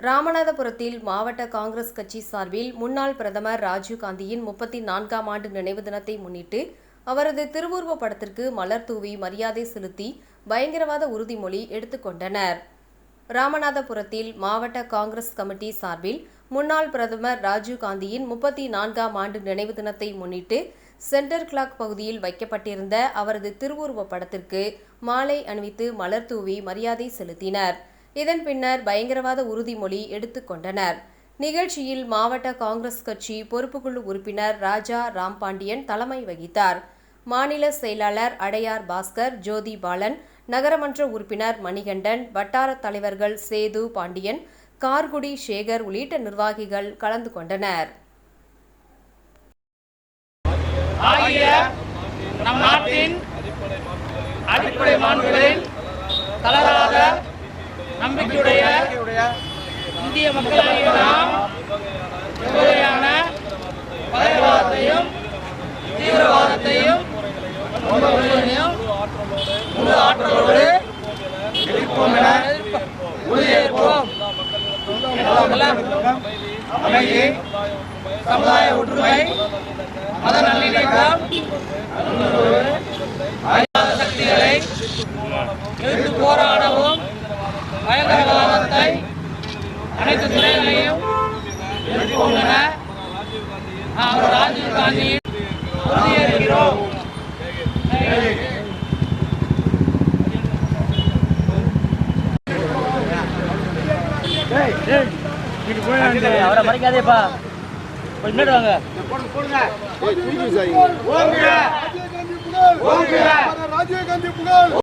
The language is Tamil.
ராமநாதபுரத்தில் மாவட்ட காங்கிரஸ் கட்சி சார்பில் முன்னாள் பிரதமர் ராஜீவ்காந்தியின் முப்பத்தி நான்காம் ஆண்டு நினைவு தினத்தை முன்னிட்டு அவரது திருவுருவ படத்திற்கு மலர் தூவி மரியாதை செலுத்தி பயங்கரவாத உறுதிமொழி எடுத்துக்கொண்டனர் ராமநாதபுரத்தில் மாவட்ட காங்கிரஸ் கமிட்டி சார்பில் முன்னாள் பிரதமர் ராஜீவ்காந்தியின் முப்பத்தி நான்காம் ஆண்டு நினைவு தினத்தை முன்னிட்டு சென்டர் கிளாக் பகுதியில் வைக்கப்பட்டிருந்த அவரது திருவுருவ படத்திற்கு மாலை அணிவித்து மலர் தூவி மரியாதை செலுத்தினர். இதன் பின்னர் பயங்கரவாத உறுதிமொழி எடுத்துக்கொண்டனர் நிகழ்ச்சியில் மாவட்ட காங்கிரஸ் கட்சி பொறுப்புக்குழு உறுப்பினர் ராஜா ராம்பாண்டியன் தலைமை வகித்தார். மாநில செயலாளர் அடையார் பாஸ்கர் ஜோதி பாலன் நகரமன்ற உறுப்பினர் மணிகண்டன் வட்டார தலைவர்கள் சேது பாண்டியன் கார்குடி சேகர் உள்ளிட்ட நிர்வாகிகள் கலந்து கொண்டனர். நம் நாட்டின் அடிப்படை மாண்புகளில் தளராத நம்பிக்கையுடைய இந்திய மக்களாகிய நாம் எவ்வகையான தீவிரவாதத்தையும் முழு ஆற்றலோடு எதிர்ப்போம் என உறுதியேற்போம் அமைதி சமுதாய ஒற்றுமை மத நல்லிணக்கம் சக்திகளை எதிர்த்து போராடவும் பயங்கரவாதத்தை அனைத்து துறைகளையும் எதிர்ப்போம் என நாம் ராஜீவ் காந்தியின் உறுதியேற்கிறோம் அவரை மறைக்காதேப்பா. கொஞ்சம் முன்னாடி வாங்க. ராஜீவ் காந்தி புகழ்